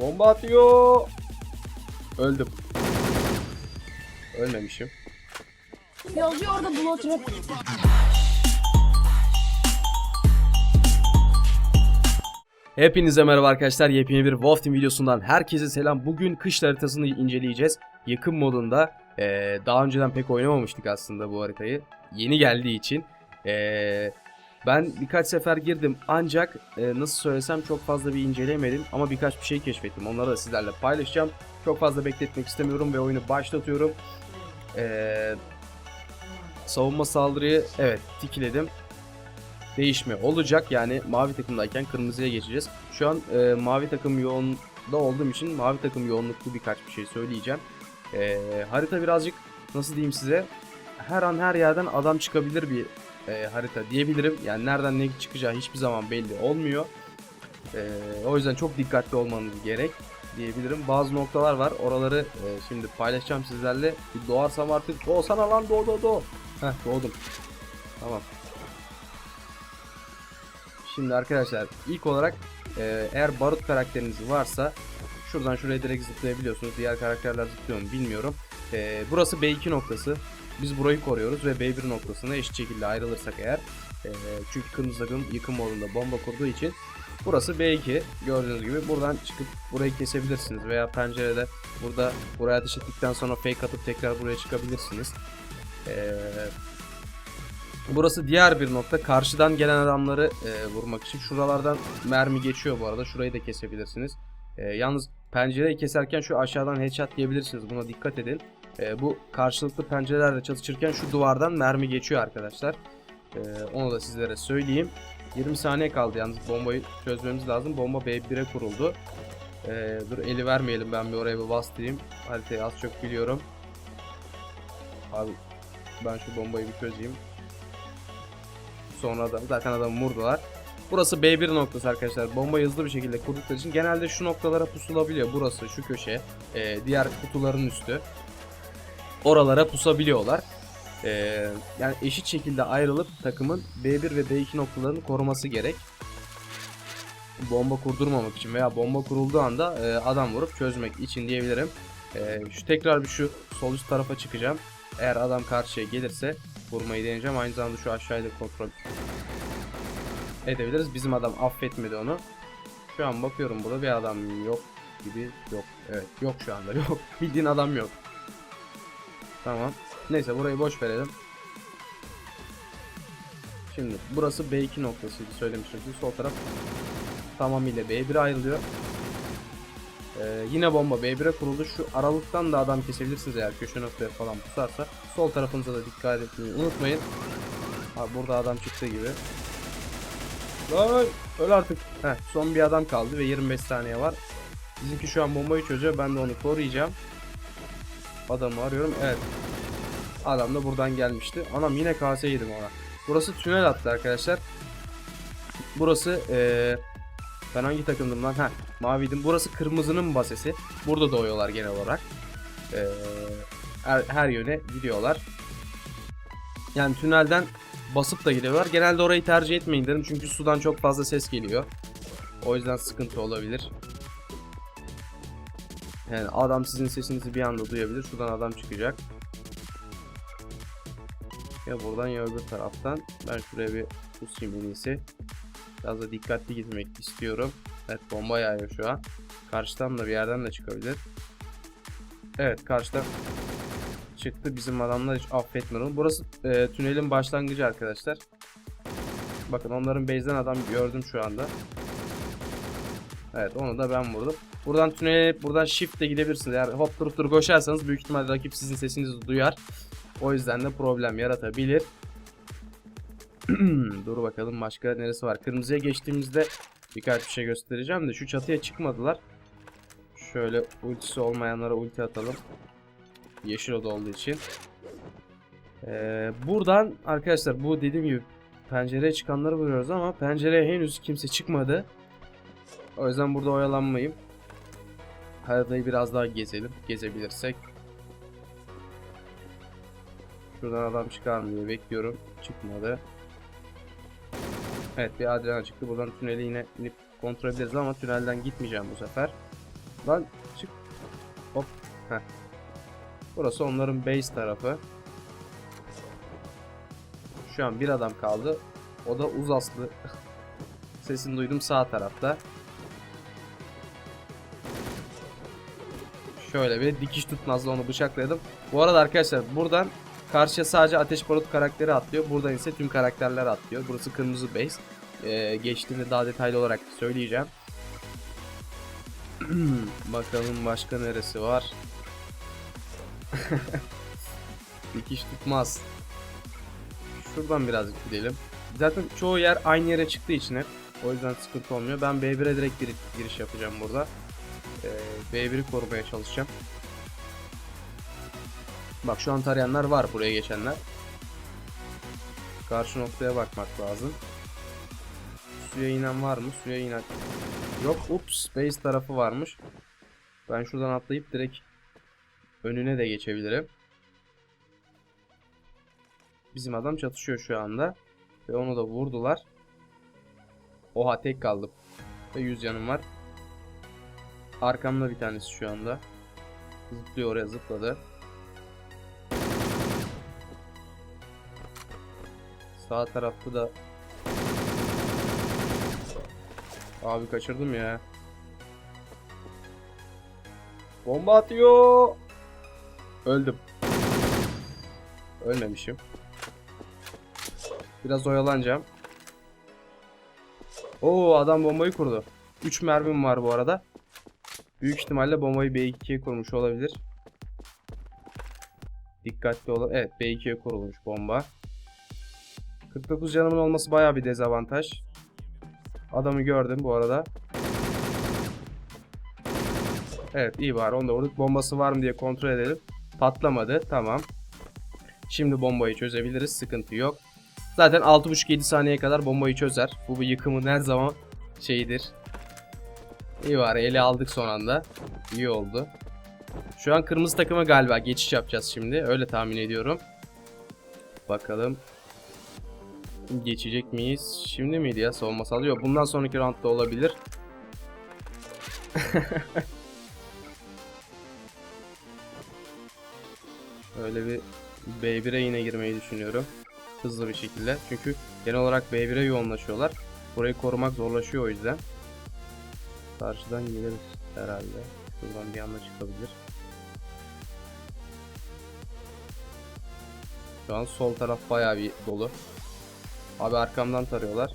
Bomba atıyor. Öldüm. Ölmemişim. Yolcu orada blok. Hepinize merhaba arkadaşlar. Yepyeni bir Wolf Team videosundan herkese selam. Bugün kış haritasını inceleyeceğiz. Yakın modunda. Ee, daha önceden pek oynamamıştık aslında bu haritayı. Yeni geldiği için. Ee, ben birkaç sefer girdim ancak e, nasıl söylesem çok fazla bir inceleyemedim. Ama birkaç bir şey keşfettim. Onları da sizlerle paylaşacağım. Çok fazla bekletmek istemiyorum ve oyunu başlatıyorum. Ee, savunma saldırıyı evet tikiledim değişme olacak. Yani mavi takımdayken kırmızıya geçeceğiz. Şu an e, mavi takım yoğunda olduğum için mavi takım yoğunluklu birkaç bir şey söyleyeceğim. E, harita birazcık nasıl diyeyim size her an her yerden adam çıkabilir bir e, harita diyebilirim. Yani nereden ne çıkacağı hiçbir zaman belli olmuyor. E, o yüzden çok dikkatli olmanız gerek diyebilirim. Bazı noktalar var. Oraları e, şimdi paylaşacağım sizlerle. Bir doğarsam artık doğsana lan doğ doğ doğ. Heh doğdum. Tamam. Şimdi arkadaşlar ilk olarak e, eğer barut karakteriniz varsa şuradan şuraya direkt zıplayabiliyorsunuz. Diğer karakterler zıplıyor mu bilmiyorum. E, burası B2 noktası. Biz burayı koruyoruz ve B1 noktasına eşit şekilde ayrılırsak eğer e, çünkü kırmızı takım yıkım modunda bomba kurduğu için burası B2 gördüğünüz gibi buradan çıkıp burayı kesebilirsiniz veya pencerede burada buraya ateş ettikten sonra fake atıp tekrar buraya çıkabilirsiniz. Eee Burası diğer bir nokta. Karşıdan gelen adamları e, vurmak için. Şuralardan mermi geçiyor bu arada. Şurayı da kesebilirsiniz. E, yalnız pencereyi keserken şu aşağıdan headshot diyebilirsiniz. Buna dikkat edin. E, bu karşılıklı pencerelerle çalışırken şu duvardan mermi geçiyor arkadaşlar. E, onu da sizlere söyleyeyim. 20 saniye kaldı yalnız bombayı çözmemiz lazım. Bomba B1'e kuruldu. E, dur eli vermeyelim ben bir oraya bir bastırayım. Haritayı az çok biliyorum. Abi ben şu bombayı bir çözeyim. Sonra da zaten adamı vurdular. Burası B1 noktası arkadaşlar. Bomba hızlı bir şekilde kurdukları için genelde şu noktalara pusulabiliyor. Burası şu köşe. e, diğer kutuların üstü. Oralara pusabiliyorlar. E, yani eşit şekilde ayrılıp takımın B1 ve B2 noktalarını koruması gerek. Bomba kurdurmamak için veya bomba kurulduğu anda e, adam vurup çözmek için diyebilirim. E, şu tekrar bir şu sol üst tarafa çıkacağım. Eğer adam karşıya gelirse vurmayı deneyeceğim. Aynı zamanda şu aşağıyı da kontrol edebiliriz. Bizim adam affetmedi onu. Şu an bakıyorum burada bir adam yok gibi. Yok. Evet yok şu anda yok. Bildiğin adam yok. Tamam. Neyse burayı boş verelim. Şimdi burası B2 noktasıydı söylemiştim. Şimdi sol taraf tamamıyla B1'e ayrılıyor. Ee, yine bomba B1'e kuruldu. Şu aralıktan da adam kesebilirsiniz eğer köşe noktaya falan pusarsa. Sol tarafınıza da dikkat etmeyi unutmayın. Abi burada adam çıktı gibi. Lan öl artık. Heh, son bir adam kaldı ve 25 saniye var. Bizimki şu an bombayı çözüyor. Ben de onu koruyacağım. Adamı arıyorum. Evet. Adam da buradan gelmişti. Anam yine KS yedim ona. Burası tünel attı arkadaşlar. Burası eee ben hangi takımdım lan? Heh, maviydim. Burası kırmızının basesi. Burada doğuyorlar genel olarak. Ee, her, her yöne gidiyorlar. Yani tünelden basıp da gidiyorlar. Genelde orayı tercih etmeyin dedim çünkü sudan çok fazla ses geliyor. O yüzden sıkıntı olabilir. Yani adam sizin sesinizi bir anda duyabilir. Şuradan adam çıkacak. Ya buradan ya öbür taraftan. Ben şuraya bir pusayım en iyisi. Biraz da dikkatli gitmek istiyorum. Evet bomba yağıyor şu an. Karşıdan da bir yerden de çıkabilir. Evet karşıdan çıktı. Bizim adamlar hiç affetmiyor. Burası e, tünelin başlangıcı arkadaşlar. Bakın onların base'den adam gördüm şu anda. Evet onu da ben vurdum. Buradan tünele buradan shift ile gidebilirsiniz. Eğer hop durup durup koşarsanız büyük ihtimalle rakip sizin sesinizi duyar. O yüzden de problem yaratabilir. Dur bakalım başka neresi var. Kırmızıya geçtiğimizde birkaç bir şey göstereceğim de şu çatıya çıkmadılar. Şöyle ultisi olmayanlara ulti atalım. Yeşil oda olduğu için. Ee, buradan arkadaşlar bu dediğim gibi pencereye çıkanları vuruyoruz ama pencereye henüz kimse çıkmadı. O yüzden burada oyalanmayayım. Haritayı biraz daha gezelim. Gezebilirsek. Şuradan adam çıkar mı diye bekliyorum. Çıkmadı. Evet bir Adriana çıktı. Buradan tüneli yine inip kontrol ederiz ama tünelden gitmeyeceğim bu sefer. Lan çık. Hop. Heh. Burası onların base tarafı. Şu an bir adam kaldı. O da Uzaslı. Sesini duydum sağ tarafta. Şöyle bir dikiş tutmazla onu bıçakladım. Bu arada arkadaşlar buradan karşıya sadece ateş barut karakteri atlıyor. Buradan ise tüm karakterler atlıyor. Burası kırmızı base. Ee, geçtiğinde daha detaylı olarak söyleyeceğim. Bakalım başka neresi var. Dikiş tutmaz. Şuradan birazcık gidelim. Zaten çoğu yer aynı yere çıktığı için hep. O yüzden sıkıntı olmuyor. Ben B1'e direkt gir- giriş yapacağım burada. Ee, B1'i korumaya çalışacağım. Bak şu an tarayanlar var buraya geçenler. Karşı noktaya bakmak lazım. Suya inen var mı? Suya inen yok. Ups, base tarafı varmış. Ben şuradan atlayıp direkt önüne de geçebilirim. Bizim adam çatışıyor şu anda. Ve onu da vurdular. Oha tek kaldım. Ve 100 canım var. Arkamda bir tanesi şu anda. Zıplıyor oraya zıpladı. Sağ tarafta da Abi kaçırdım ya. Bomba atıyor. Öldüm. Ölmemişim. Biraz oyalanacağım. Oo adam bombayı kurdu. 3 mermim var bu arada. Büyük ihtimalle bombayı B2'ye kurmuş olabilir. Dikkatli olun. Evet B2'ye kurulmuş bomba. 49 canımın olması baya bir dezavantaj. Adamı gördüm bu arada. Evet iyi var onu da vurduk. Bombası var mı diye kontrol edelim. Patlamadı tamam. Şimdi bombayı çözebiliriz sıkıntı yok. Zaten 6.5-7 saniyeye kadar bombayı çözer. Bu, bu yıkımın her zaman şeyidir. İyi var ele aldık son anda. İyi oldu. Şu an kırmızı takıma galiba geçiş yapacağız şimdi. Öyle tahmin ediyorum. Bakalım. Geçecek miyiz? Şimdi miydi ya savunma sallıyor. Bundan sonraki roundda olabilir. Öyle bir B1'e yine girmeyi düşünüyorum. Hızlı bir şekilde. Çünkü genel olarak B1'e yoğunlaşıyorlar. Burayı korumak zorlaşıyor o yüzden. Karşıdan geliriz herhalde. Şuradan bir anda çıkabilir. Şu an sol taraf bayağı bir dolu. Abi arkamdan tarıyorlar.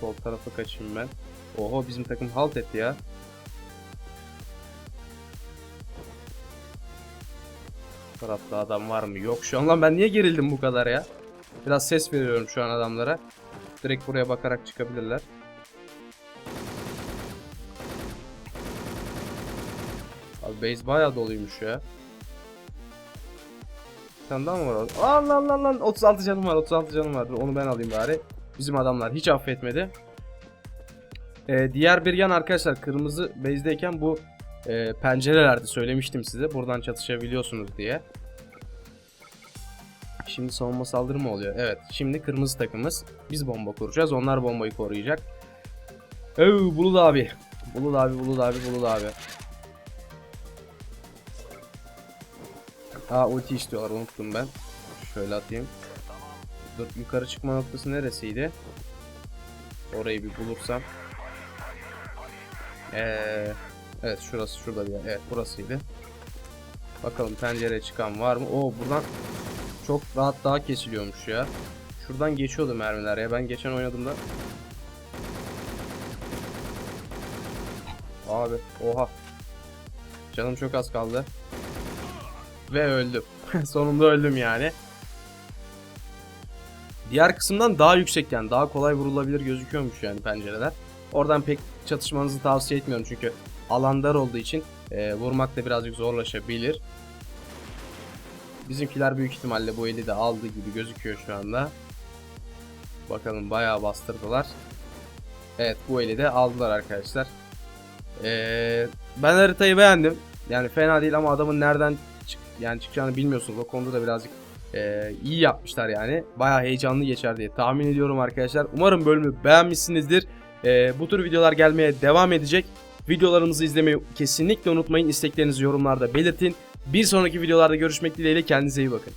Sol tarafa kaçayım ben. Oho bizim takım halt etti ya. Tarafta adam var mı? Yok şu an lan ben niye gerildim bu kadar ya? Biraz ses veriyorum şu an adamlara. Direkt buraya bakarak çıkabilirler. Abi base bayağı doluymuş ya. Bir tane daha mı var? Allah Allah Allah 36 canım var 36 canım var. Onu ben alayım bari. Bizim adamlar hiç affetmedi. Ee, diğer bir yan arkadaşlar kırmızı base'deyken bu e, pencerelerde söylemiştim size. Buradan çatışabiliyorsunuz diye. Şimdi savunma saldırı mı oluyor? Evet. Şimdi kırmızı takımız. Biz bomba kuracağız. Onlar bombayı koruyacak. Oo, Bulut abi. Bulut abi, Bulut abi, Bulut abi. Aa ulti istiyorlar unuttum ben. Şöyle atayım. Dur yukarı çıkma noktası neresiydi? Orayı bir bulursam. Ee, evet şurası şurada bir yer. Evet burasıydı. Bakalım pencereye çıkan var mı? Oo buradan çok rahat daha kesiliyormuş ya. Şuradan geçiyordu mermiler ya. Ben geçen oynadığımda Abi oha. Canım çok az kaldı. Ve öldüm. Sonunda öldüm yani. Diğer kısımdan daha yüksek yani daha kolay vurulabilir gözüküyormuş yani pencereler. Oradan pek çatışmanızı tavsiye etmiyorum çünkü alan dar olduğu için e, vurmak da birazcık zorlaşabilir. Bizimkiler büyük ihtimalle bu eli de aldı gibi gözüküyor şu anda. Bakalım bayağı bastırdılar. Evet bu eli de aldılar arkadaşlar. Ee, ben haritayı beğendim. Yani fena değil ama adamın nereden çık yani çıkacağını bilmiyorsunuz. O konuda da birazcık e, iyi yapmışlar yani. Bayağı heyecanlı geçer diye tahmin ediyorum arkadaşlar. Umarım bölümü beğenmişsinizdir. Ee, bu tür videolar gelmeye devam edecek. Videolarımızı izlemeyi kesinlikle unutmayın. İsteklerinizi yorumlarda belirtin. Bir sonraki videolarda görüşmek dileğiyle kendinize iyi bakın.